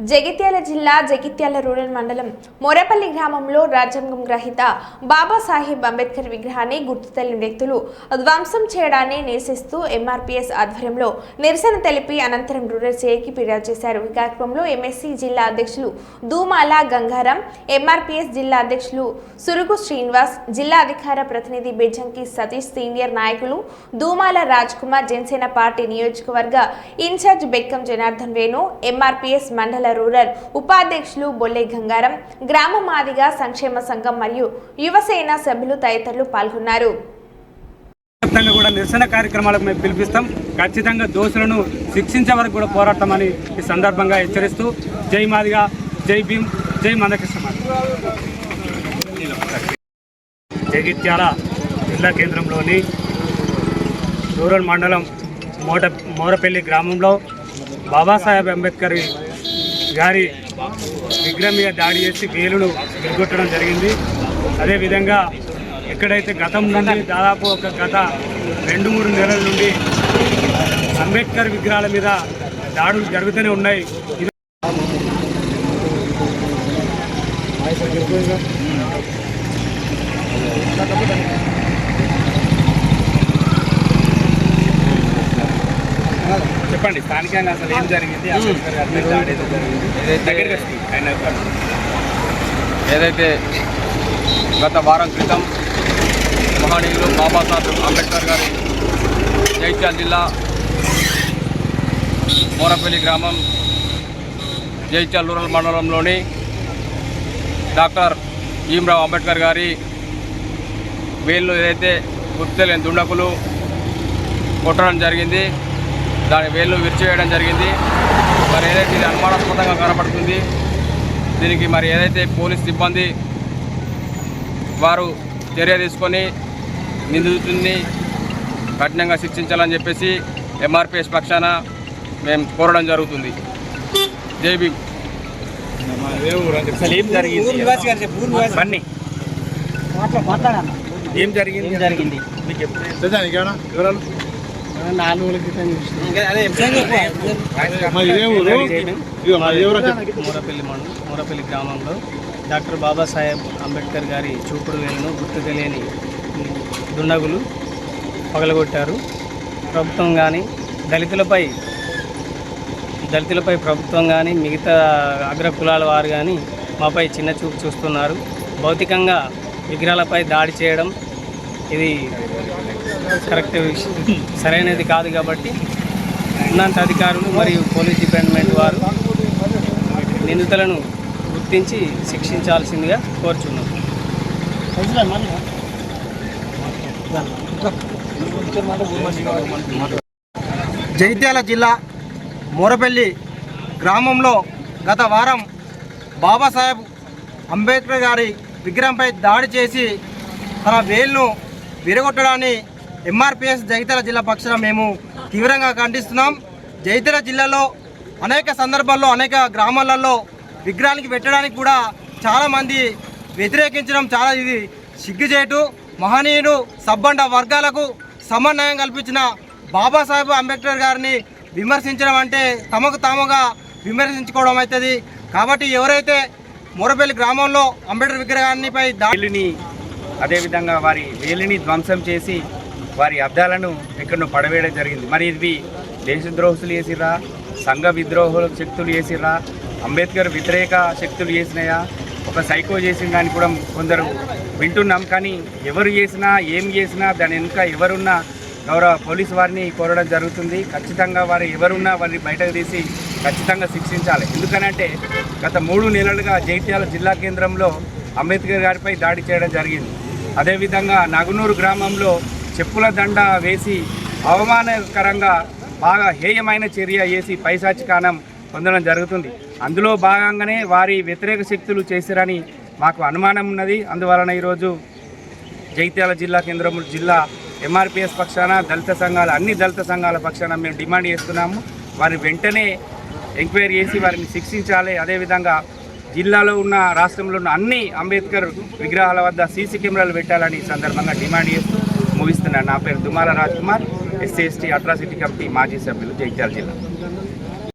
జగిత్యాల జిల్లా జగిత్యాల రూరల్ మండలం మొరపల్లి గ్రామంలో రాజ్యాంగం గ్రహీత బాబాసాహెబ్ అంబేద్కర్ విగ్రహాన్ని గుర్తుతెలిని వ్యక్తులు ధ్వంసం చేయడాన్ని నిరసిస్తూ ఎంఆర్పీఎస్ ఆధ్వర్యంలో నిరసన తెలిపి అనంతరం రూరల్ సిఐకి ఫిర్యాదు చేశారు. ఈ కార్యక్రమంలో ఎంఎస్సీ జిల్లా అధ్యక్షులు దూమాల గంగారం ఎంఆర్పీఎస్ జిల్లా అధ్యక్షులు సురుగు శ్రీనివాస్ జిల్లా అధికార ప్రతినిధి బెజంకి సతీష్ సీనియర్ నాయకులు దూమాల రాజ్ కుమార్ జనసేన పార్టీ నియోజకవర్గ ఇన్ఛార్జ్ బెక్కం జనార్దన్ వేణు ఎంఆర్పీఎస్ మండల రూరల్ ఉపాధ్యక్షులు బొల్లె గంగారం గ్రామ మాదిగ సంక్షేమ సంఘం మరియు యువసేన సభ్యులు తదితరులు పాల్గొన్నారు. కూడా నిరసన కార్యక్రమాలకు మేము పిలిపిస్తాం. ఖచ్చితంగా దోషులను శిక్షించే వరకు కూడా పోరాడతామని ఈ సందర్భంగా హెచ్చరిస్తూ జై మాదిగా జై భీమ్ జై మందకృష్ణ జగిత్యాల జిల్లా కేంద్రంలోని రూరల్ మండలం మోట మోరపల్లి గ్రామంలో బాబాసాహెబ్ అంబేద్కర్ గారి విగ్రహం మీద దాడి చేసి వేలును విరగొట్టడం జరిగింది. అదేవిధంగా ఎక్కడైతే గతం నుండి దాదాపు ఒక గత రెండు మూడు నెలల నుండి అంబేద్కర్ విగ్రహాల మీద దాడులు జరుగుతూనే ఉన్నాయి ఇది చెప్పండి స్థానికంగా అసలు ఏం జరిగింది? అంబేద్కర్ గారి మీద దాడి ఏదో జరిగింది? దగ్గరికి వచ్చి ఆయన యొక్క ఏదైతే గత వారం క్రితం మహనీయులు బాబాసాహెబ్ అంబేద్కర్ గారి జైత్యాల జిల్లా మోరపల్లి గ్రామం జైత్యాల రూరల్ మండలంలోని డాక్టర్ భీమరావు అంబేద్కర్ గారి వీళ్ళు ఏదైతే గుర్తులేని దుండకులు కొట్టడం జరిగింది. దాని వేళ్ళు విరిచివేయడం జరిగింది. మరి ఏదైతే ఇది అనుమానాస్పదంగా కనబడుతుంది దీనికి మరి ఏదైతే పోలీస్ సిబ్బంది వారు చర్య తీసుకొని నిందితుడిని కఠినంగా శిక్షించాలని చెప్పేసి ఎంఆర్పిఎస్ పక్షాన మేము కోరడం జరుగుతుంది. జై భీమ్. అసలు ఏం జరిగింది? బన్నీ. ఏం జరిగింది? ఏం జరిగింది? మీకు ఎప్పుడు వివరాలు? నాలుగు రోజుల క్రితం మూరపల్లి మండలం మూరపల్లి గ్రామంలో డాక్టర్ బాబాసాహెబ్ అంబేద్కర్ గారి చూపుడు వేలును గుర్తు తెలియని దుండగులు పగలగొట్టారు. ప్రభుత్వం కానీ దళితులపై దళితులపై ప్రభుత్వం కానీ మిగతా అగ్ర కులాల వారు కానీ మాపై చిన్న చూపు చూస్తున్నారు. భౌతికంగా విగ్రహాలపై దాడి చేయడం ఇది కరెక్ట్ సరైనది కాదు కాబట్టి ఉన్నంత అధికారులు మరియు పోలీస్ డిపార్ట్మెంట్ వారు నిందితులను గుర్తించి శిక్షించాల్సిందిగా కోరుచున్నాం. జగిత్యాల జిల్లా మోరపల్లి గ్రామంలో గత వారం బాబాసాహెబ్ అంబేద్కర్ గారి విగ్రహంపై దాడి చేసి తన వేలును విరగొట్టడాన్ని ఎంఆర్పిఎస్ జగిత్యాల జిల్లా పక్షాన మేము తీవ్రంగా ఖండిస్తున్నాం. జగిత్యాల జిల్లాలో అనేక సందర్భాల్లో అనేక గ్రామాలలో విగ్రహానికి పెట్టడానికి కూడా చాలామంది వ్యతిరేకించడం చాలా ఇది సిగ్గుచేటు. మహనీయుడు సబ్బండ వర్గాలకు సమన్వయం కల్పించిన బాబాసాహెబ్ అంబేద్కర్ గారిని విమర్శించడం అంటే తమకు తాముగా విమర్శించుకోవడం అవుతుంది. కాబట్టి ఎవరైతే మూరపల్లి గ్రామంలో అంబేద్కర్ విగ్రహాన్నిపై దాడిని అదేవిధంగా వారి వేలిని ధ్వంసం చేసి వారి అద్దాలను ఎక్కడో పడవేయడం జరిగింది. మరి ఇది దేశద్రోహులు చేసిరా సంఘ విద్రోహుల శక్తులు చేసిరా అంబేద్కర్ వ్యతిరేక శక్తులు చేసినాయా? ఒక సైకో చేసిన దాన్ని కూడా కొందరు వింటున్నాం. కానీ ఎవరు చేసినా ఏం చేసినా దాని వెనుక ఎవరున్నా గౌరవ పోలీసు వారిని కోరడం జరుగుతుంది. ఖచ్చితంగా వారు ఎవరున్నా వారిని బయటకు తీసి ఖచ్చితంగా శిక్షించాలి. ఎందుకనంటే గత మూడు నెలలుగా జైత్యాల జిల్లా కేంద్రంలో అంబేద్కర్ గారిపై దాడి చేయడం జరిగింది. అదేవిధంగా నగునూరు గ్రామంలో చెప్పుల దండ వేసి అవమానకరంగా బాగా హేయమైన చర్య చేసి పైశాచికానం పొందడం జరుగుతుంది. అందులో భాగంగానే వారి వ్యతిరేక శక్తులు చేశారని మాకు అనుమానం ఉన్నది. అందువలన ఈరోజు జగిత్యాల జిల్లా కేంద్రం జిల్లా ఎంఆర్పిఎస్ పక్షాన దళిత సంఘాల అన్ని దళిత సంఘాల పక్షాన మేము డిమాండ్ చేస్తున్నాము. వారి వెంటనే ఎంక్వైరీ చేసి వారిని శిక్షించాలి. అదేవిధంగా జిల్లాలో ఉన్న రాష్ట్రంలో ఉన్న అన్ని అంబేద్కర్ విగ్రహాల వద్ద సీసీ కెమెరాలు పెట్టాలని సందర్భంగా డిమాండ్ చేస్తూ ముగిస్తున్నాను నా పేరు Dumala Raj Kumar SC ST atrocity committee మాజీ సభ్యులు జగిత్యాల జిల్లా.